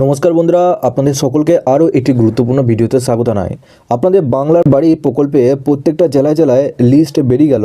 নমস্কার বন্ধুরা, আপনাদের সকলকে আরও একটি গুরুত্বপূর্ণ ভিডিওতে স্বাগত জানাই। আপনাদের বাংলার বাড়ি প্রকল্পে প্রত্যেকটা জেলায় জেলায় লিস্ট বেরিয়ে গেল।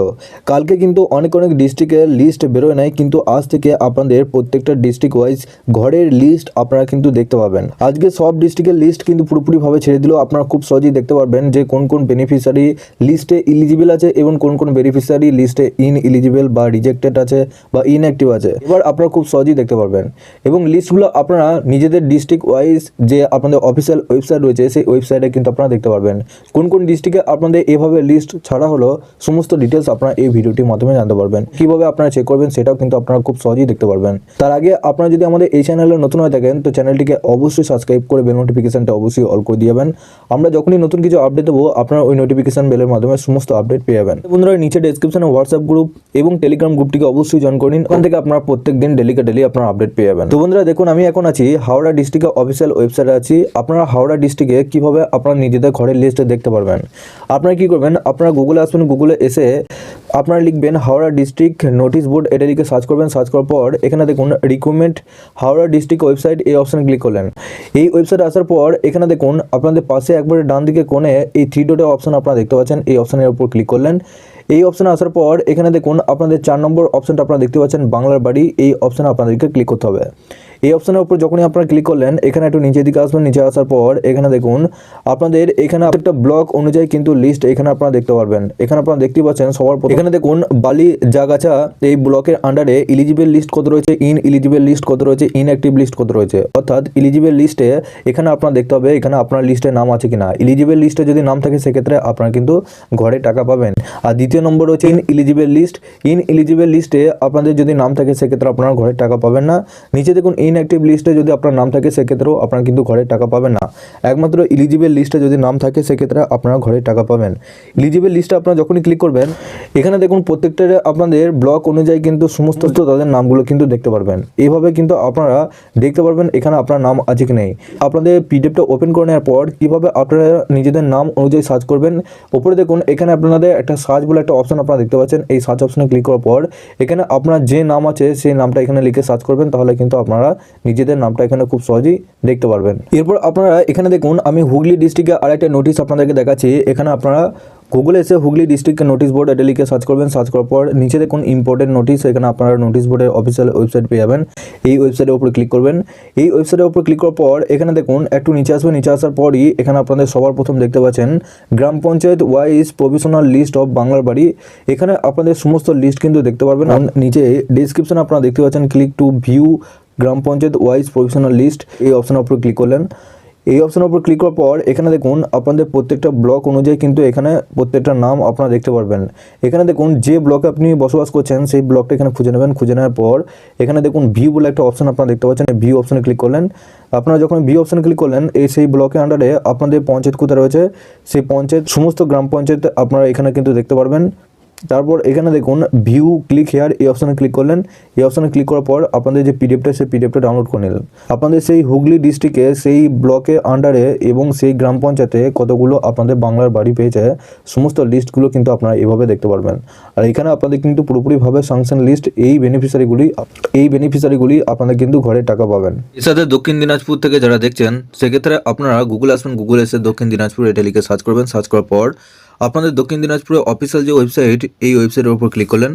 কালকে কিন্তু অনেক অনেক ডিস্ট্রিক্টের লিস্ট বেরোয় নাই, কিন্তু আজ থেকে আপনাদের প্রত্যেকটা ডিস্ট্রিক্ট ওয়াইজ ঘরের লিস্ট আপনারা কিন্তু দেখতে পাবেন। আজকে সব ডিস্ট্রিক্টের লিস্ট কিন্তু পুরোপুরিভাবে ছেড়ে দিল। আপনারা খুব সহজেই দেখতে পারবেন যে কোন কোন বেনিফিশিয়ারি লিস্টে ইলিজিবল আছে এবং কোন কোন বেনিফিশিয়ারি লিস্টে ইন ইলিজিবল বা রিজেক্টেড আছে বা ইনঅ্যাক্টিভ আছে। এবার আপনারা খুব সহজেই দেখতে পারবেন। এবং লিস্টগুলো আপনারা নিজেদের ডিস্ট্রিক্ট ওয়াইজ যে আপনাদের অফিসিয়াল ওয়েবসাইট রয়েছে, সেই ওয়েবসাইটে কিন্তু আপনারা দেখতে পারবেন। কোন কোন ডিস্ট্রিক্টে আপনাদের এভাবে লিস্ট ছাড়া হলো, সমস্ত ডিটেলস আপনারা এই ভিডিওটির মাধ্যমে জানতে পারবেন। কীভাবে আপনারা চেক করবেন, সেটাও কিন্তু আপনারা খুব সহজেই দেখতে পারবেন। তার আগে আপনারা যদি আমাদের এই চ্যানেলে নতুন হয়ে থাকেন, তো চ্যানেলটিকে অবশ্যই সাবস্ক্রাইব করে বেল নোটিফিকেশানটা অবশ্যই অল করে দিয়ে যাবেন। আমরা যখনই নতুন কিছু আপডেট দেবো, আপনারা ওই নোটিফিকেশন বেলের মাধ্যমে সমস্ত আপডেট পেয়ে যাবেন। বন্ধুরা নিচে ডেসক্রিপশনে হোয়াটসঅ্যাপ গ্রুপ এবং টেলিগ্রাম গ্রুপটিকে অবশ্যই জয়েন করে নিন। ওখান থেকে আপনারা প্রত্যেক দিন ডেলিকে ডেলি আপনারা আপডেট পেয়ে যাবেন। তো বন্ধুরা, দেখুন, আমি এখন আছি হাওড়া ডিস্ট্রিক্টের অফিসিয়াল ওয়েবসাইটে আছি। আপনারা হাওড়া ডিস্ট্রিক্টে কীভাবে আপনারা নিজেদের ঘরের লিস্টে দেখতে পারবেন? আপনারা কি করবেন? আপনারা গুগলে আসবেন গুগলে এসে আপনারা লিখবেন হাওড়া ডিস্ট্রিক্ট নোটিশ বোর্ড এটা লিখে সার্চ করবেন। সার্চ করার পর এখানে দেখুন রিক্রুটমেন্ট হাওড়া ডিস্ট্রিক্ট ওয়েবসাইট এই অপশানে ক্লিক করলেন। এই ওয়েবসাইটে আসার পর এখানে দেখুন আপনাদের পাশে একবারে ডান দিকে কোণে এই থ্রি ডটের অপশান আপনারা দেখতে পাচ্ছেন। এই অপশানের উপর ক্লিক করলেন। এই অপশানে আসার পর এখানে দেখুন আপনাদের চার নম্বর অপশানটা আপনারা দেখতে পাচ্ছেন, বাংলার বাড়ি। এই অপশানে আপনাদেরকে ক্লিক করতে হবে। এই অপশনের উপর যখনই আপনারা ক্লিক করলেন, এখানে একটু নিচের দিকে আসবেন, নিচে আসার পর এখানে দেখুন, আপনাদের এখানে একটা ব্লক অনুযায়ী কিন্তু লিস্ট এখানে আপনারা দেখতে পারবেন। এখানে আপনারা দেখতে পাচ্ছেন সবার এখানে দেখুন, বালি জাগাছা, এই ব্লকের আন্ডারে ইলিজিবল লিস্ট কত রয়েছে ইন ইলিজিবল লিস্ট কত রয়েছে ইনঅ্যাক্টিভ লিস্ট কত রয়েছে। অর্থাৎ ইলিজিবল লিস্টে এখানে আপনারা দেখতে হবে এখানে আপনার লিস্টে নাম আছে কিনা। ইলিজিবল লিস্টে যদি নাম থাকে, সেক্ষেত্রে আপনারা কিন্তু ঘরে টাকা পাবেন। আর দ্বিতীয় নম্বর হচ্ছে ineligible list ineligible লিস্টে আপনাদের যদি নাম থাকে, সেক্ষেত্রে আপনারা ঘরে টাকা পাবেন না। নিচে দেখুন ইনঅ্যাক্টিভ লিস্টে যদি আপনার নাম থাকে সেক্ষেত্রেও আপনারা কিন্তু ঘরে টাকা পাবেন না। একমাত্র ইলিজিবল লিস্টে যদি নাম থাকে সেক্ষেত্রে আপনারা ঘরে টাকা পাবেন। ইলিজিবল লিস্টে আপনারা যখনই ক্লিক করবেন এখানে দেখুন প্রত্যেকটা আপনাদের ব্লক অনুযায়ী কিন্তু সমস্ত তাদের নামগুলো কিন্তু দেখতে পারবেন। এইভাবে কিন্তু আপনারা দেখতে পারবেন এখানে আপনার নাম আছে কি নেই। আপনাদের পিডিএফটা ওপেন করে নেওয়ার পর কীভাবে আপনারা নিজেদের নাম অনুযায়ী সার্চ করবেন ওপরে দেখুন এখানে আপনাদের একটা সার্চ বলে একটা অপশন আপনারা দেখতে পাচ্ছেন। এই সার্চ অপশনে ক্লিক করার পর এখানে আপনার যে নাম আছে সেই নামটা এখানে লিখে সার্চ করবেন তাহলে কিন্তু আপনারা নিজেদের নামটা এখানে খুব সহজেই দেখতে পারবেন। এরপর আপনারা এখানে দেখুন, আমি হুগলি ডিস্ট্রিক্টে আরেকটা নোটিশ আপনাদেরকে দেখাচ্ছি। এখানে আপনারা গুগলে এসে হুগলি ডিস্ট্রিক্টের নোটিশ বোর্ড এটা লিখে সার্চ করবেন। সার্চ করার পর নিচে দেখুন ইম্পর্টেন্ট নোটিশ এখানে আপনারা নোটিশ বোর্ডের অফিসিয়াল ওয়েবসাইট পেয়ে যাবেন। এই ওয়েবসাইটের উপর ক্লিক করবেন। এই ওয়েবসাইটের উপর ক্লিক করার পর এখানে দেখুন, একটু নিচে আসবে। নিচে আসার পরই এখানে আপনাদের সবার প্রথম দেখতে পাচ্ছেন, গ্রাম panchayat wise provisional list of বাংলার বাড়ি। এখানে আপনাদের সমস্ত লিস্ট কিন্তু দেখতে পারবেন। আর নিচে ডিসক্রিপশন আপনারা দেখতে পাচ্ছেন ক্লিক টু ভিউ গ্রাম পঞ্চায়েত ওয়াইজ প্রভিশনাল লিস্ট এই অপশনের উপর ক্লিক করলেন। এই অপশনের উপর ক্লিক করার পর এখানে দেখুন আপনাদের প্রত্যেকটা ব্লক অনুযায়ী কিন্তু এখানে প্রত্যেকটা নাম আপনারা দেখতে পারবেন। এখানে দেখুন যে ব্লকে আপনি বসবাস করছেন, সেই ব্লকটা এখানে খুঁজে নেবেন। খুঁজে নেওয়ার পর এখানে দেখুন ভিউ বলে একটা অপশন আপনারা দেখতে পাচ্ছেন। ভিউ অপশনে ক্লিক করলেন। আপনারা যখন ভিউ অপশনে ক্লিক করলেন, এই সেই ব্লকের আন্ডারে আপনাদের পঞ্চায়েত কোথায় রয়েছে, সেই পঞ্চায়েত, সমস্ত গ্রাম পঞ্চায়েত আপনারা এখানে কিন্তু দেখতে পারবেন। তারপর এখানে দেখুন ভিউ ক্লিক হেয়ার এই অপশানে ক্লিক করলেন। এই অপশানে ক্লিক করার পর আপনাদের যে পিডিএফটা সেই পিডিএফটা ডাউনলোড করে নিলেন। আপনাদের সেই হুগলি ডিস্ট্রিক্টে সেই ব্লকে আন্ডারে এবং সেই গ্রাম পঞ্চায়েতে কতগুলো আপনাদের বাংলার বাড়ি পেয়েছে, সমস্ত লিস্টগুলো কিন্তু আপনারা এভাবে দেখতে পারবেন। আর এখানে আপনাদের কিন্তু পুরোপুরিভাবে সাংশন লিস্ট এই বেনিফিশিয়ারিগুলি এই বেনিফিশিয়ারিগুলি আপনাদের কিন্তু ঘরে টাকা পাবেন। এর সাথে দক্ষিণ দিনাজপুর থেকে যারা দেখছেন, সেক্ষেত্রে আপনারা গুগল আসবেন গুগল এসে দক্ষিণ দিনাজপুর এটা লিখে সার্চ করবেন। সার্চ করার পর আপনাদের দক্ষিণ দিনাজপুরের অফিসিয়াল যে ওয়েবসাইট এই ওয়েবসাইটের উপর ক্লিক করলেন।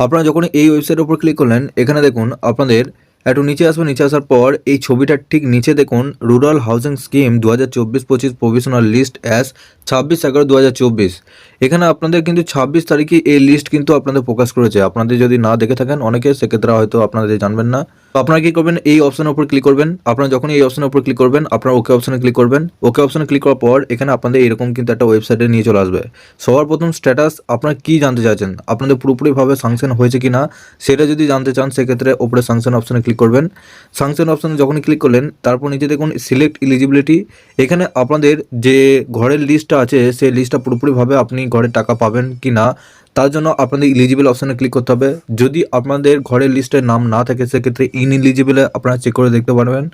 আপনারা যখন এই ওয়েবসাইটের উপর ক্লিক করলেন, এখানে দেখুন আপনাদের একটু নিচে আসবেন নিচে আসার পর এই ছবিটার ঠিক নিচে দেখুন রুরাল হাউজিং স্কিম দু হাজার চব্বিশ পঁচিশ প্রভিশনাল লিস্ট অ্যাস ছাব্বিশ এগারো দু হাজার চব্বিশ। এখানে আপনাদের কিন্তু ছাব্বিশ তারিখে এই লিস্ট কিন্তু আপনাদের প্রকাশ করেছে। আপনাদের যদি না দেখে থাকেন, অনেকে সেক্ষেত্রে হয়তো আপনাদের জানবেন না। তো আপনারা কি করবেন? এই অপশনের উপর ক্লিক করবেন। আপনারা যখন এই অপশনের উপর ক্লিক করবেন, আপনারা ওকে অপশনে ক্লিক করবেন। ওকে অপশনে ক্লিক করার পর এখানে আপনাদের এরকম কিন্তু একটা ওয়েবসাইটে নিয়ে চলে আসবে। সবার প্রথম স্ট্যাটাস আপনারা কি জানতে চাইছেন? আপনাদের পুরোপুরিভাবে সাংশন হয়েছে কি না সেটা যদি জানতে চান, সেক্ষেত্রে ওপরে সাংশন অপশনে ক্লিক করবেন। সাংশন অপশনে যখনই ক্লিক করলেন, তারপর নিচে দেখুন সিলেক্ট ইলিজিবিলিটি এখানে আপনাদের যে ঘরের লিস্টটা আছে সেই লিস্টটা পুরোপুরিভাবে আপনি ঘরে টাকা পাবেন কি না তার জন্য আপনাদের ইলিজিবল অপশানে ক্লিক করতে হবে। যদি আপনাদের ঘরের লিস্টের নাম না থাকে, সেক্ষেত্রে ইন ইলিজিবলে আপনারা চেক করে দেখতে পারবেন।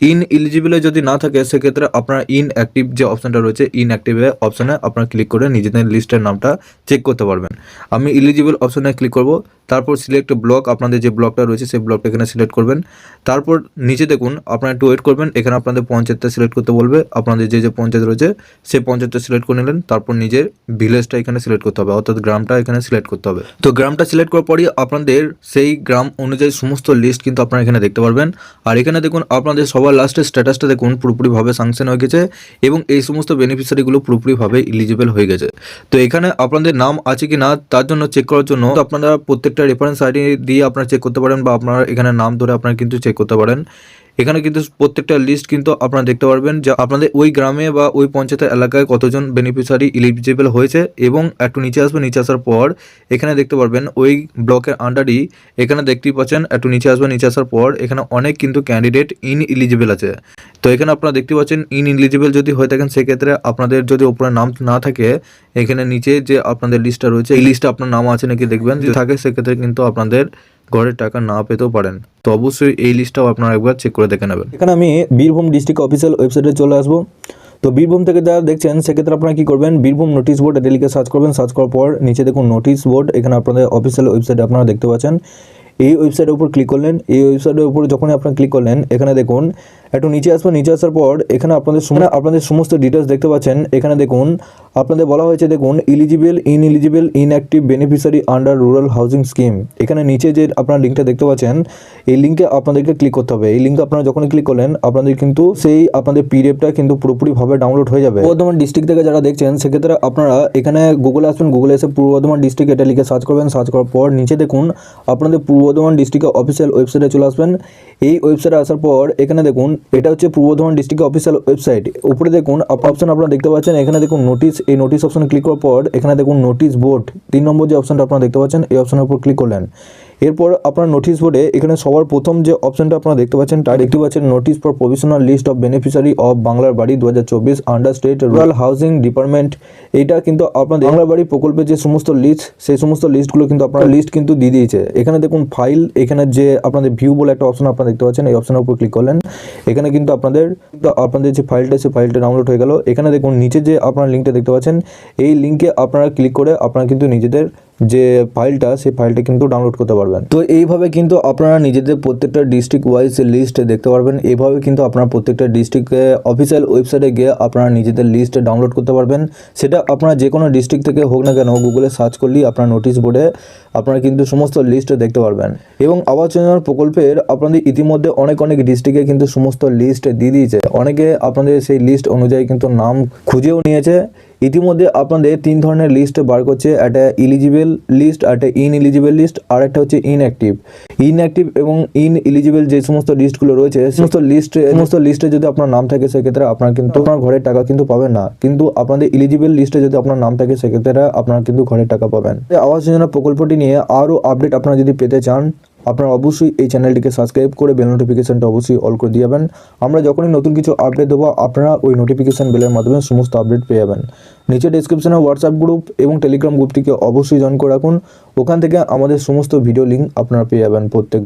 ইন এলিজিবলে যদি না থাকে, সেক্ষেত্রে আপনার ইন অ্যাক্টিভ যে অপশানটা রয়েছে ইন অ্যাক্টিভে অপশনে আপনারা ক্লিক করে নিজেদের লিস্টের নামটা চেক করতে পারবেন। আমি ইলিজিবল অপশানে ক্লিক করব, তারপর সিলেক্ট ব্লক আপনাদের যে ব্লকটা রয়েছে, সেই ব্লকটা এখানে সিলেক্ট করবেন। তারপর নিচে দেখুন, আপনারা একটু ওয়েট করবেন, এখানে আপনাদের পঞ্চায়েতটা সিলেক্ট করতে বলবে। আপনাদের যে যে পঞ্চায়েত রয়েছে, সেই পঞ্চায়েতটা সিলেক্ট করে নিলেন, তারপর নিজের ভিলেজটা এখানে সিলেক্ট করতে হবে, অর্থাৎ গ্রামটা এখানে সিলেক্ট করতে হবে। তো গ্রামটা সিলেক্ট করার পরই আপনাদের সেই গ্রাম অনুযায়ী সমস্ত লিস্ট কিন্তু আপনারা এখানে দেখতে পারবেন। আর এখানে দেখুন, আপনাদের সবার লাস্টের স্ট্যাটাসটা দেখুন, পুরোপুরিভাবে সাংশন হয়ে গেছে এবং এই সমস্ত বেনিফিশিয়ারিগুলো পুরোপুরিভাবে ইলিজিবল হয়ে গেছে। তো এখানে আপনাদের নাম আছে কি না, তার জন্য চেক করার জন্য আপনারা প্রত্যেকটা রেফারেন্স আইডি দিয়ে আপনারা চেক করতে পারেন বা আপনারা এখানে নাম ধরে আপনারা কিন্তু চেক করতে পারেন। এখানে কিন্তু প্রত্যেকটা লিস্ট কিন্তু আপনারা দেখতে পারবেন যে আপনাদের ওই গ্রামে বা ওই পঞ্চায়েতের এলাকায় কতজন বেনিফিশিয়ারি ইলিজিবল হয়েছে এবং একটু নিচে আসবে, নিচে আসার পর এখানে দেখতে পারবেন ওই ব্লকের আন্ডারই এখানে দেখতেই পাচ্ছেন একটু নিচে আসবে, নিচে আসার পর এখানে অনেক কিন্তু ক্যান্ডিডেট ইন ইলিজিবল আছে। তো এখানে আপনারা দেখতে পাচ্ছেন ইন ইলিজিবল যদি হয়ে থাকেন সেক্ষেত্রে আপনাদের যদি ওপরে নাম না থাকে এখানে নিচে যে আপনাদের লিস্টটা রয়েছে, এই লিস্টে আপনার নাম আছে নাকি দেখবেন, যদি থাকে সেক্ষেত্রে কিন্তু আপনাদের ঘরের টাকা না পেতেও পারেন, তো অবশ্যই এই লিস্টটাও আপনারা একবার চেক করে দেখে নেবেন। এখানে আমি বীরভূম ডিস্ট্রিক্ট অফিসিয়াল ওয়েবসাইটে চলে আসব। তো বীরভূম থেকে যারা দেখছেন, সেক্ষেত্রে আপনারা কী করবেন? বীরভূম নোটিশ বোর্ড এটা লিখে সার্চ করবেন। সার্চ করার পর নিচে দেখুন নোটিশ বোর্ড এখানে আপনাদের অফিসিয়াল ওয়েবসাইটে আপনারা দেখতে পাচ্ছেন। এই ওয়েবসাইটের উপর ক্লিক করলেন। এই ওয়েবসাইটের উপর যখনই আপনারা ক্লিক করলেন, এখানে দেখুন একটু নিচে আসবেন নিচে আসার পর এখানে আপনাদের আপনাদের সমস্ত ডিটেলস দেখতে পাচ্ছেন। এখানে দেখুন, আপনাদের বলা হয়েছে, দেখুন eligible ineligible inactive beneficiary under rural housing scheme এখানে নিচে যে আপনার লিঙ্কটা দেখতে পাচ্ছেন, এই লিঙ্কে আপনাদেরকে ক্লিক করতে হবে। এই লিঙ্কে আপনারা যখনই ক্লিক করলেন, আপনাদের কিন্তু সেই আপনাদের পিডিএফটা কিন্তু পুরোপুরিভাবে ডাউনলোড হয়ে যাবে। বর্ধমান ডিস্ট্রিক্ট থেকে যারা দেখছেন, সেক্ষেত্রে আপনারা এখানে গুগলে আসবেন গুগলে এসে পূর্ব বর্ধমান ডিস্ট্রিক্ট এটা লিখে সার্চ করবেন। সার্চ করার পর নিচে দেখুন, আপনাদের পূর্ব বর্ধমান ডিস্ট্রিক্টের অফিসিয়াল ওয়েবসাইটে চলে আসবেন। এই ওয়েবসাইটে আসার পর এখানে দেখুন এটা হচ্ছে পূর্ব বর্ধমান ডিস্ট্রিক্টের অফিসিয়াল ওয়েবসাইট উপরে দেখুন অপশন আপনারা দেখতে পাচ্ছেন, এখানে দেখুন নোটিশ এই নোটিশ অপশন ক্লিক করার পর এখানে দেখুন নোটিশ বোর্ড তিন নম্বর যে অপশনটা আপনারা দেখতে পাচ্ছেন, এই অপশনের উপর ক্লিক করলেন। এরপর আপনার নোটিশ বোর্ডে এখানে সবার প্রথম যে অপশনটা আপনারা দেখতে পাচ্ছেন, তার দেখতে পাচ্ছেন notice for provisional list of beneficiary of বাংলার বাড়ি দু হাজার চব্বিশ under state rural housing department এইটা কিন্তু আপনাদের বাংলার বাড়ি প্রকল্পের যে সমস্ত লিস্ট সেই সমস্ত লিস্টগুলো কিন্তু আপনার লিস্ট কিন্তু দিয়ে দিয়েছে। এখানে দেখুন ফাইল এখানে যে আপনাদের ভিউ বলে একটা অপশন আপনারা দেখতে পাচ্ছেন, এই অপশনের উপর ক্লিক করলেন। এখানে কিন্তু আপনাদের আপনাদের যে ফাইলটা সেই ফাইলটা ডাউনলোড হয়ে গেল। এখানে দেখুন, নিচে যে আপনার লিঙ্কটা দেখতে পাচ্ছেন, এই লিঙ্কে আপনারা ক্লিক করে আপনারা কিন্তু নিজেদের যে ফাইলটা, সেই ফাইলটা কিন্তু ডাউনলোড করতে পারবেন। তো এইভাবে কিন্তু আপনারা নিজেদের প্রত্যেকটা ডিস্ট্রিক্ট ওয়াইজ লিস্ট দেখতে পারবেন। এইভাবে কিন্তু আপনারা প্রত্যেকটা ডিস্ট্রিক্টে অফিসিয়াল ওয়েবসাইটে গিয়ে আপনারা নিজেদের লিস্ট ডাউনলোড করতে পারবেন। সেটা আপনারা যে কোনো ডিস্ট্রিক্ট থেকে হোক না কেন গুগলে সার্চ করলেই আপনার নোটিশ বোর্ডে আপনারা কিন্তু সমস্ত লিস্ট দেখতে পারবেন। এবং আবাস যোজনার প্রকল্পের আপনাদের ইতিমধ্যে অনেক অনেক ডিস্ট্রিক্টে কিন্তু সমস্ত লিস্ট দিয়ে দিয়েছে। অনেকে আপনাদের সেই লিস্ট অনুযায়ী কিন্তু নাম খুঁজেও নিয়েছে। ইতিমধ্যে আপনাদের তিন ধরনের লিস্ট বার করছে। একটা ইলিজিবল লিস্ট একটা ইন ইলিজিবল লিস্ট আর একটা হচ্ছে ইনঅ্যাক্টিভ ইনঅ্যাক্টিভ এবং ইন ইলিজিবল যে সমস্ত লিস্টগুলো রয়েছে সমস্ত লিস্ট সমস্ত লিস্টে যদি আপনার নাম থাকে, সেক্ষেত্রে আপনার কিন্তু আপনার ঘরের টাকা কিন্তু পাবেন না। কিন্তু আপনাদের ইলিজিবল লিস্টে যদি আপনার নাম থাকে, সেক্ষেত্রে আপনার কিন্তু ঘরের টাকা পাবেন। আবাস যোজনা প্রকল্পটি নিয়ে আরও আপডেট আপনারা যদি পেতে চান আপনারা অবশ্যই এই চ্যানেলটিকে সাবস্ক্রাইব করে বেল নোটিফিকেশনটা অবশ্যই অল করে দিয়ে যাবেন। আমরা যখনই নতুন কিছু আপডেট দেবো, আপনারা ওই নোটিফিকেশান বেলের মাধ্যমে সমস্ত আপডেট পেয়ে যাবেন। নিচে ডিসক্রিপশানে হোয়াটসঅ্যাপ গ্রুপ এবং টেলিগ্রাম গ্রুপটিকে অবশ্যই জয়েন করে রাখুন। ওখান থেকে আমাদের সমস্ত ভিডিও লিঙ্ক আপনারা পেয়ে যাবেন প্রত্যেক